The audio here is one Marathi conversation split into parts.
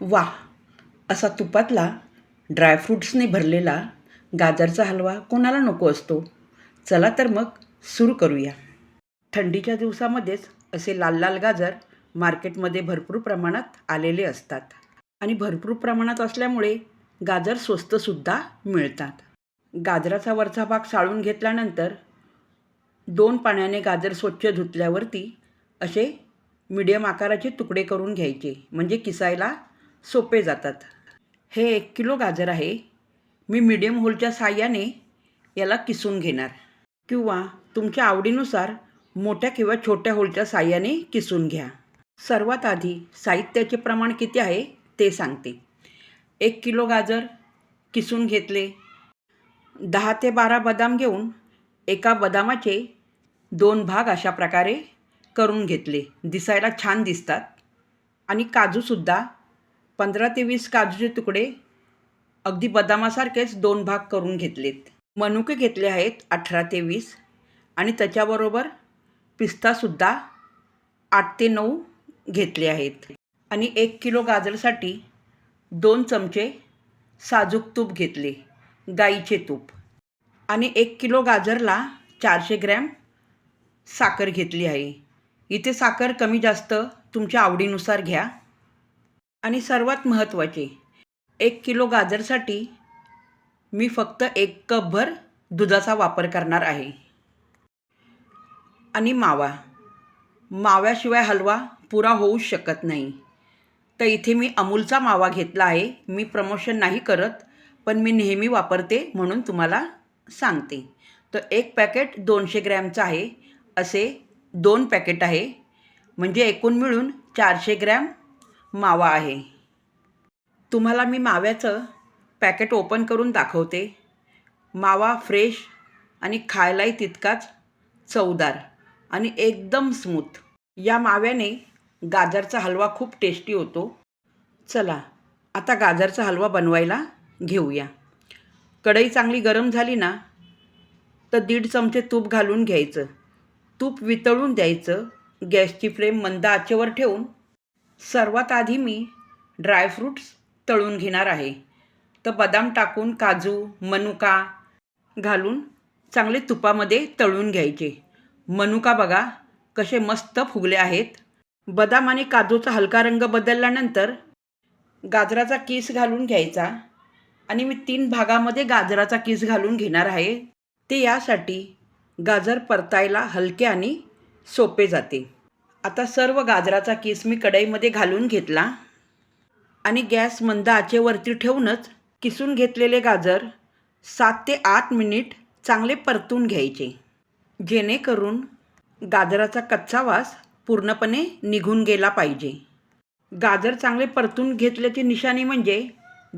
वा असा तुपातला ड्रायफ्रूट्सने भरलेला गाजरचा हलवा कोणाला नको असतो? चला तर मग सुरू करूया. थंडीच्या दिवसामध्येच असे लाल लाल गाजर मार्केटमध्ये भरपूर प्रमाणात आलेले असतात. आणि भरपूर प्रमाणात असल्यामुळे गाजर स्वस्तसुद्धा मिळतात. गाजराचा वरचा भाग साळून घेतल्यानंतर दोन पाण्याने गाजर स्वच्छ धुतल्यावरती असे मिडियम आकाराचे तुकडे करून घ्यायचे. म्हणजे किसायला सोपे जातात. हे एक किलो गाजर आहे. मी मिडियम होलच्या साह्याने याला किसून घेणार. किंवा तुमच्या आवडीनुसार मोठ्या किंवा छोट्या होलच्या साह्याने किसून घ्या. सर्वात आधी साहित्याचे प्रमाण किती आहे ते सांगते. एक किलो गाजर किसून घेतले. दहा ते बारा बदाम घेऊन एका बदामाचे दोन भाग अशा प्रकारे करून घेतले. दिसायला छान दिसतात. आणि काजूसुद्धा पंधरा ते वीस काजूचे तुकडे अगदी बदामासारखेच दोन भाग करून घेतलेत. मनुके घेतले आहेत अठरा ते वीस आणि त्याच्याबरोबर पिस्तासुद्धा आठ ते नऊ घेतले आहेत. आणि एक किलो गाजरसाठी दोन चमचे साजूक तूप घेतले गाईचे तूप. आणि एक किलो गाजरला चारशे ग्रॅम साखर घेतली आहे. इथे साखर कमी जास्त तुमच्या आवडीनुसार घ्या. आणि सर्वात महत्त्वाचे एक किलो गाजरसाठी मी फक्त एक कपभर दुधाचा वापर करणार आहे. आणि मावा. माव्याशिवाय हलवा पुरा होऊच शकत नाही. तर इथे मी अमूलचा मावा घेतला आहे. मी प्रमोशन नाही करत पण मी नेहमी वापरते म्हणून तुम्हाला सांगते. तर एक पॅकेट दोनशे ग्रॅमचं आहे. असे दोन पॅकेट आहे. म्हणजे एकूण मिळून चारशे ग्रॅम मावा आहे. तुम्हाला मी माव्याचं पॅकेट ओपन करून दाखवते. मावा फ्रेश आणि खायलाही तितकाच चवदार आणि एकदम स्मूथ. या माव्याने गाजरचा हलवा खूप टेस्टी होतो. चला आता गाजरचा हलवा बनवायला घेऊया. कढई चांगली गरम झाली ना तर दीड चमचे तूप घालून घ्यायचं. तूप वितळून द्यायचं. गॅसची फ्लेम मंद आचेवर ठेवून सर्वात आधी मी ड्रायफ्रूट्स तळून घेणार आहे. तर बदाम टाकून काजू मनुका घालून चांगले तुपामध्ये तळून घ्यायचे. मनुका बघा कसे मस्त फुगले आहेत. बदाम आणि काजूचा हलका रंग बदलल्यानंतर गाजराचा किस घालून घ्यायचा. आणि मी तीन भागामध्ये गाजराचा किस घालून घेणार आहे. ते यासाठी गाजर परतायला हलके आणि सोपे जाते. आता सर्व गाजराचा केस मी कढईमध्ये घालून घेतला. आणि गॅस मंद आचेवरती ठेवूनच किसून घेतलेले गाजर सात ते आठ मिनिट चांगले परतून घ्यायचे. जेणेकरून गाजराचा कच्चा वास पूर्णपणे निघून गेला पाहिजे. गाजर चांगले परतून घेतल्याची निशाणी म्हणजे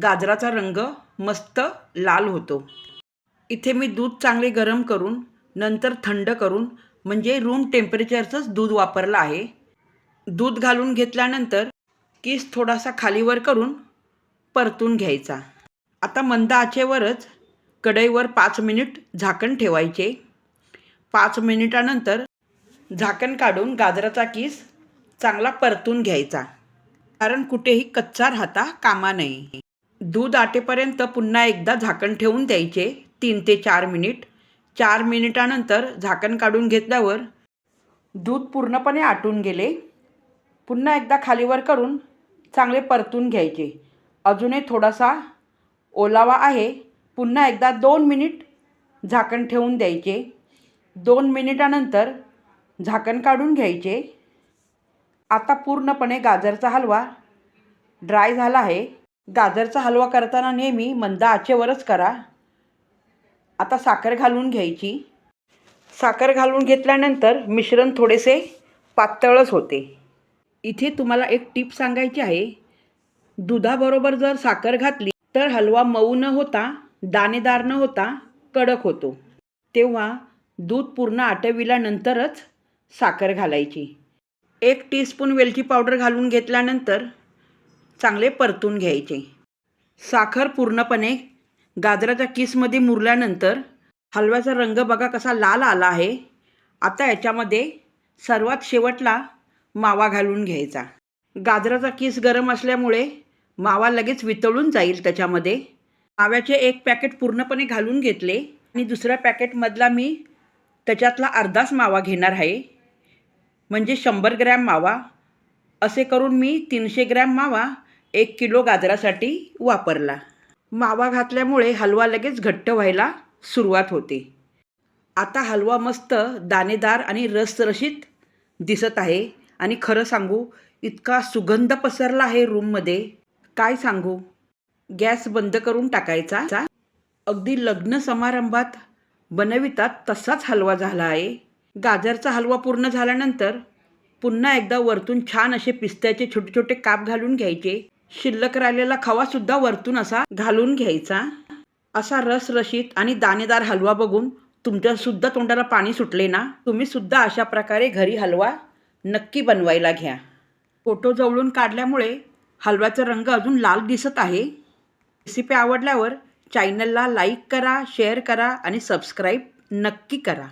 गाजराचा रंग मस्त लाल होतो. इथे मी दूध चांगले गरम करून नंतर थंड करून म्हणजे रूम टेम्परेचरचंच दूध वापरलं आहे. दूध घालून घेतल्यानंतर किस थोडासा खालीवर करून परतून घ्यायचा. आता मंद आचेवरच कढईवर पाच मिनिट झाकण ठेवायचे. पाच मिनिटानंतर झाकण काढून गाजराचा किस चांगला परतून घ्यायचा. कारण कुठेही कच्चा राहता कामा नये. दूध आटेपर्यंत पुन्हा एकदा झाकण ठेवून द्यायचे तीन ते चार मिनिट. चार मिनिटानंतर झाकण काढून घेतल्यावर दूध पूर्णपणे आटून गेले. पुन्हा एकदा खालीवर करून चांगले परतून घ्यायचे. अजूनही थोडासा ओलावा आहे. पुन्हा एकदा दोन मिनिट झाकण ठेवून द्यायचे. दोन मिनिटानंतर झाकण काढून घ्यायचे. आता पूर्णपणे गाजरचा हलवा ड्राय झाला आहे. गाजरचा हलवा करताना नेहमी मंद आचेवरच करा. आता साखर घालून घ्यायची. साखर घालून घेतल्यानंतर मिश्रण थोडेसे पातळच होते. इथे तुम्हाला एक टीप सांगायची आहे. दुधाबरोबर जर साखर घातली तर हलवा मऊ न होता दाणेदार न होता कडक होतो. तेव्हा दूध पूर्ण आटविल्यानंतरच साखर घालायची. एक टीस्पून वेलची पावडर घालून घेतल्यानंतर चांगले परतून घ्यायचे. साखर पूर्णपणे गाजराच्या किसमध्ये मुरल्यानंतर हलव्याचा रंग बघा कसा लाल आला आहे. आता याच्यामध्ये सर्वात शेवटला मावा घालून घ्यायचा. गाजराचा किस गरम असल्यामुळे मावा लगेच वितळून जाईल त्याच्यामध्ये. माव्याचे एक पॅकेट पूर्णपणे घालून घेतले आणि दुसऱ्या पॅकेटमधला मी त्याच्यातला अर्धाच मावा घेणार आहे. म्हणजे शंभर ग्रॅम मावा. असे करून मी तीनशे ग्रॅम मावा एक किलो गाजरासाठी वापरला. मावा घातल्यामुळे हलवा लगेच घट्ट व्हायला सुरुवात होते. आता हलवा मस्त दाणेदार आणि रसरशीत दिसत आहे. आणि खरं सांगू इतका सुगंध पसरला आहे रूममध्ये. काय सांगू? गॅस बंद करून टाकायचा. अगदी लग्न समारंभात बनवितात तसाच हलवा झाला आहे. गाजरचा हलवा पूर्ण झाल्यानंतर पुन्हा एकदा वरतून छान असे पिस्त्याचे छोटे छोटे काप घालून घ्यायचे. शिल्लक राहिलेला खवासुद्धा वरतून असा घालून घ्यायचा. असा रसरशीत आणि दाणेदार हलवा बघून तुमच्या सुद्धा तोंडाला पाणी सुटले ना तुम्ही सुद्धा अशा प्रकारे घरी हलवा नक्की बनवायला घ्या. फोटो जवळून काढल्यामुळे हलव्याचा रंग अजून लाल दिसत आहे. रेसिपी आवडल्यावर चॅनलला लाईक करा शेअर करा आणि सबस्क्राईब नक्की करा.